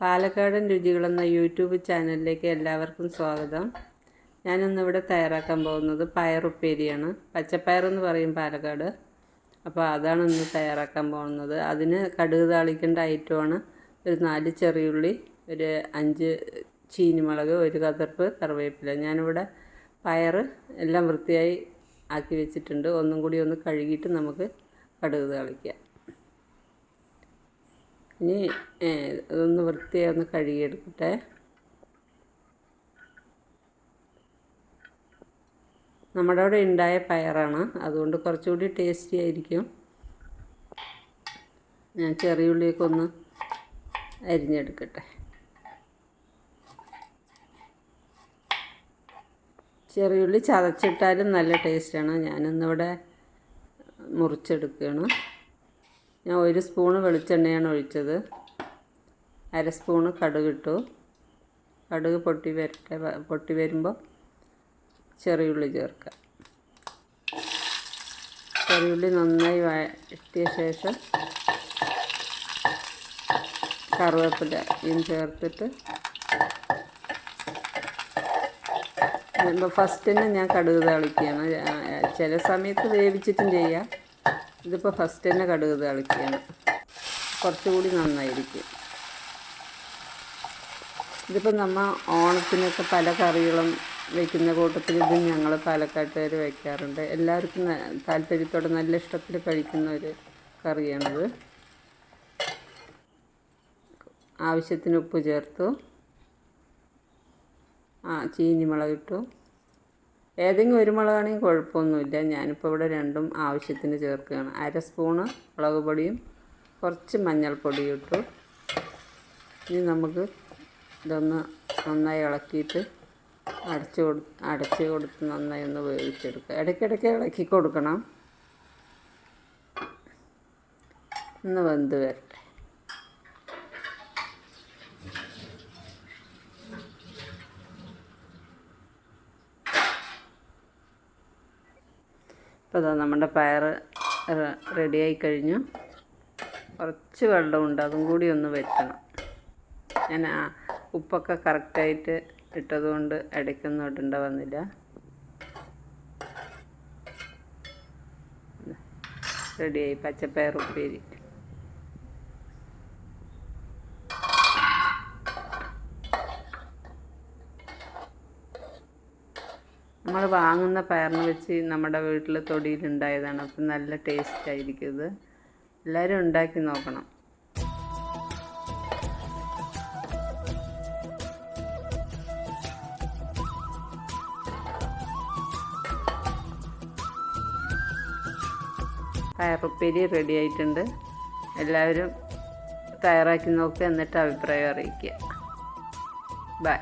പാലക്കാടൻ രുചികൾ എന്ന യൂട്യൂബ് ചാനലിലേക്ക് എല്ലാവർക്കും സ്വാഗതം. ഞാനിന്നിവിടെ തയ്യാറാക്കാൻ പോകുന്നത് പയറുപ്പേരിയാണ്. പച്ചപ്പയറെന്ന് പറയും പാലക്കാട്. അപ്പോൾ അതാണ് ഇന്ന് തയ്യാറാക്കാൻ പോകുന്നത്. അതിന് കടുക് താളിക്കേണ്ട ഐറ്റമാണ് ഒരു നാല് ചെറിയുള്ളി ഒരു അഞ്ച് ചീനിമുളക് ഒരു കതിർപ്പ് കറിവേപ്പില. ഞാനിവിടെ പയർ എല്ലാം വൃത്തിയായി ആക്കി വെച്ചിട്ടുണ്ട്. ഒന്നും കൂടി ഒന്ന് കഴുകിയിട്ട് നമുക്ക് കടുക് താളിക്കാം. ഇനി ഇതൊന്ന് വൃത്തിയായി ഒന്ന് കഴുകിയെടുക്കട്ടെ. നമ്മുടെ അവിടെ ഉണ്ടായ പയറാണ്. അതുകൊണ്ട് കുറച്ചുകൂടി ടേസ്റ്റി ആയിരിക്കും. ഞാൻ ചെറിയ ഉള്ളിയൊക്കെ ഒന്ന് അരിഞ്ഞെടുക്കട്ടെ. ചെറിയുള്ളി ചതച്ചിട്ടാലും നല്ല ടേസ്റ്റാണ്. ഞാനിന്നിവിടെ മുറിച്ചെടുക്കുകയാണ്. ഞാൻ ഒരു സ്പൂണ് വെളിച്ചെണ്ണയാണ് ഒഴിച്ചത്. അര സ്പൂണ് കടുകിട്ടു കടുക് പൊട്ടി വരട്ടെ പൊട്ടി വരുമ്പോൾ ചെറിയുള്ളി ചേർക്കുക ചെറിയുള്ളി നന്നായി വഴറ്റിയ ശേഷം കറുവേപ്പില ഇതും ചേർത്തിട്ട് ഫസ്റ്റ് തന്നെ ഞാൻ കടുക് തളിക്കുകയാണ്. ചില സമയത്ത് വേവിച്ചിട്ടും ചെയ്യാം. ഇതിപ്പോൾ ഫസ്റ്റ് തന്നെ കടുക് തളിക്കുകയാണ് കുറച്ചുകൂടി നന്നായിരിക്കും. ഇതിപ്പോൾ നമ്മൾ ഓണത്തിനൊക്കെ പല കറികളും വയ്ക്കുന്ന കൂട്ടത്തിൽ ഇത് ഞങ്ങൾ പാലക്കാട്ടുകാർ വയ്ക്കാറുണ്ട് എല്ലാവർക്കും താല്പര്യത്തോടെ നല്ല ഇഷ്ടത്തിൽ കഴിക്കുന്ന ഒരു കറിയാണിത്. ആവശ്യത്തിന് ഉപ്പ് ചേർത്തു. ആ ചീനി മുളകിട്ടു ഏതെങ്കിലും ഒരു മുളകാണെങ്കിൽ കുഴപ്പമൊന്നുമില്ല. ഞാനിപ്പോൾ ഇവിടെ രണ്ടും ആവശ്യത്തിന് ചേർക്കുകയാണ്. അര സ്പൂണ് മുളക് പൊടിയും കുറച്ച് മഞ്ഞൾപ്പൊടിയും ഇട്ടു. ഇനി നമുക്ക് ഇതൊന്ന് നന്നായി ഇളക്കിയിട്ട് അടച്ച് കൊടു അടച്ച് കൊടുത്ത് നന്നായി ഒന്ന് വേവിച്ചെടുക്കുക. ഇടയ്ക്കിടയ്ക്ക് ഇളക്കി കൊടുക്കണം. ഒന്ന് വെന്ത് വരട്ടെ. ഇപ്പോൾ അതാ നമ്മുടെ പയർ റെഡിയായി കഴിഞ്ഞു. കുറച്ച് വെള്ളമുണ്ട് അതും കൂടി ഒന്ന് വറ്റണം ഞാൻ ആ ഉപ്പൊക്കെ കറക്റ്റായിട്ട് ഇട്ടതുകൊണ്ട് ഇടയ്ക്കൊന്നും ഇടേണ്ട വന്നില്ല റെഡിയായി പച്ചപ്പയർ ഉപ്പേരി നമ്മൾ വാങ്ങുന്ന പയറിന് വെച്ച് നമ്മുടെ വീട്ടിൽ തൊടിയിൽ തൊടിയിലുണ്ടായതാണ് അപ്പം നല്ല ടേസ്റ്റ് ആയിരിക്കും ഇത്. എല്ലാവരും ഉണ്ടാക്കി നോക്കണം. പയറുപ്പേരി റെഡി ആയിട്ടുണ്ട്. എല്ലാവരും തയ്യാറാക്കി നോക്കുക എന്നിട്ട് അഭിപ്രായം അറിയിക്കുക. ബൈ